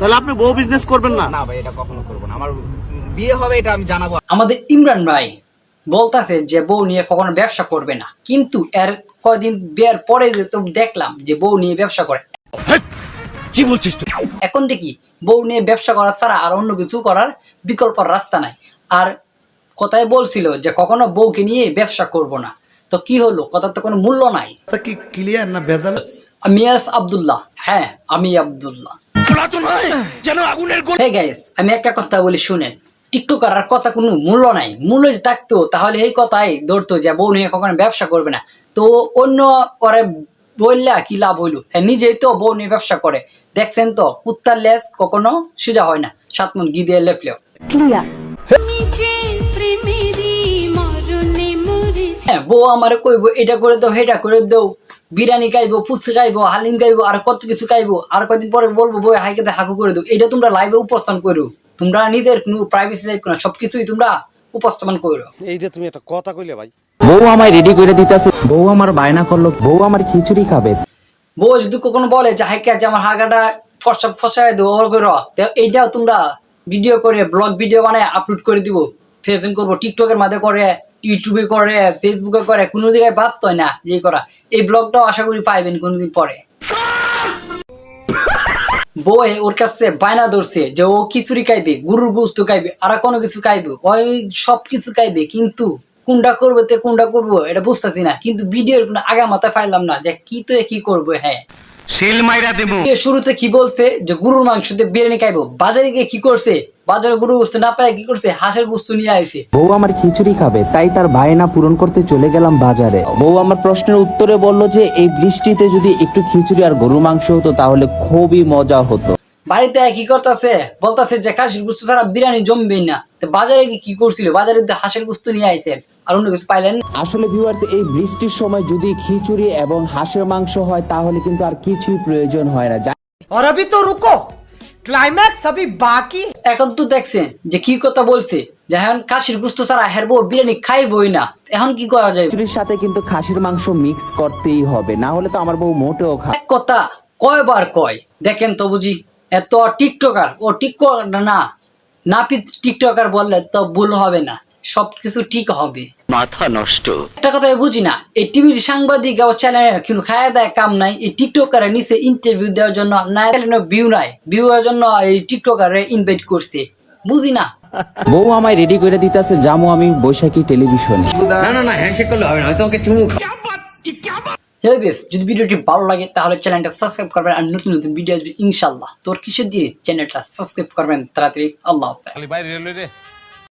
তাহলে আপনি বউ বিজনেস করবেন না? না ভাই এটা কখনো করব না। আমার বিয়ে হবে এটা আমি জানাব। আমাদের ইমরান ভাই বলতেছে যে বউ নিয়ে কখনো ব্যবসা করবে না। কিন্তু এর কয়দিন বিয়ের পরে তো দেখলাম যে বউ নিয়ে ব্যবসা করে। কি বলছিস তুই? এখন দেখি বউ নিয়ে ব্যবসা করা ছাড়া আর অন্য কিছু করার বিকল্প রাস্তা নাই। আর কথায় বলছিল যে কখনো বউকে নিয়ে ব্যবসা করব না। তো কি হলো? কথার তো কোনো মূল্য নাই। কি ক্লিয়ার না ভেজাল মিয়াস আব্দুল্লাহ। হ্যাঁ আমি আব্দুল্লাহ। যেন আগুনের হে গাইস আমি একটা কথা বলি শুনেন। টিকটকার আর কথা কোনো মূল্য নাই। মূল্য যদি থাকতো তাহলে এই কথাই ধরতো যে বউ নিয়ে কখনো ব্যবসা করবে না। তো অন্য পরে বললা কি লাভ হইল? হ্যাঁ নিজেই তো বউ নিয়ে ব্যবসা করে। দেখছেন তো কুত্তার লেস কখনো সোজা হয় না। সাত মন গি দিয়ে লেপলেও মরে হ্যাঁ বউ আমার কইব এটা করে দাও সেটা করে দাও। বিরিয়ানি খাইবো ফুচকা খাইবো হালিম খাইবো আর কত কিছু খাইবো আর কদিন পরে বলব বই হাইকে হাকু করে দাও এটা তোমরা লাইভে উপস্থাপন করো। তোমরা নিজের কোনো প্রাইভেসি লাইফ কোনো সবকিছুই তোমরা উপস্থাপন করো। এইটা তুমি একটা কথা কইলে ভাই। বউ আমায় রেডি করে দিতেছে। বউ আমার বায়না করল বউ আমার খিচুড়ি খাবে। বউ যদি কখনো বলে যে হাইকে আছে আমার হাগাটা ফসা ফসায় দেবো ওর করে। তো এইটাও তোমরা ভিডিও করে ব্লগ ভিডিও বানায় আপলোড করে দিব। ফেসবুক করব টিকটকের মাঝে করে ইউটিউবে করে ফেসবুকে করে কোনো জায়গায় বাদ তো না যে করা। এই ব্লগটাও আশা করি পাইবেন কোনোদিন পরে। বই ওর কাছে বায়না ধরছে যে ও খিচুড়ি খাইবে গরুর গোস্ত খাইবে আর কোনো কিছু খাইবে। ওই সব কিছু খাইবে কিন্তু কোনটা করব তে কোনটা করব এটা বুঝতেছি না। কিন্তু ভিডিওর কোনো আগা মাথায় পাইলাম না যে কি তো কি করব হ্যাঁ। শুরুতে কি বলছে যে গরুর মাংস দিয়ে বিরিয়ানি খাইবো বাজারে গিয়ে কি করছে? বাজারে গরুর গোস্ত না পায় কি করছে হাঁসের গোস্ত নিয়ে আইছে বউ আমার খিচুড়ি খাবে তাই তার বায়না পূরণ করতে চলে গেলাম বাজারে বউ আমার প্রশ্নের উত্তরে বলল যে এই বৃষ্টিতে যদি একটু খিচুড়ি আর গরু মাংস হতো তাহলে খুবই মজা হতো বাড়িতে কি করতেছে বলতেছে যে খাসির গোস্ত ছাড়া বিরিয়ানি জমবেই না তো বাজারে গিয়ে কি করছিল বাজারে তো হাঁসের গোস্ত নিয়ে আইছেন আর অন্য কিছু পাইলেন না। আসলে ভিউয়ার্স এই বৃষ্টির সময় যদি খিচুড়ি এবং হাঁসের মাংস হয় তাহলে কিন্তু আর কিছুই প্রয়োজন হয় না যা- और अभी तो रुको ক্লাইম্যাক্স সবই বাকি এখন তো দেখছে যে কি কথা বলছে। এখন খাসির গুস্ত ছাড়া হেরবো বিরিয়ানি খাইবই না। এখন কি করা যায় খিচুড়ির সাথে কিন্তু খাসির মাংস মিক্স করতেই হবে। না হলে তো আমার বউ মোটেও খায় এক কথা কয়বার কয়? দেখেন তো বুঝি এত টিকটকার। ও টিকটকার না নাপিত টিকটকার বললে তো ভুল হবে না। সব কিছু ঠিক হবে। মাথা নষ্ট। একটা কথা বুঝি না এই টিভির সাংবাদিক ও চ্যানেলের কিন্তু খায়া দেয় কাম নাই এই টিকটকারের নিচে ইন্টারভিউ দেওয়ার জন্য না ভিউ নাই ভিউ এর জন্য এই টিকটকারে ইনভাইট করছে। বুঝি না। বউ আমায় রেডি করে দিতেছে জামু আমি বৈশাখী টেলিভিশনে হ্যালো বেশ যদি ভিডিওটি ভালো লাগে তাহলে চ্যানেলটা সাবস্ক্রাইব করবেন আর নতুন নতুন ভিডিও আসবে ইনশাল্লাহ তোর কিসের দিয়ে চ্যানেলটা সাবস্ক্রাইব করবেন? তাড়াতাড়ি আল্লাহ হাফেজ।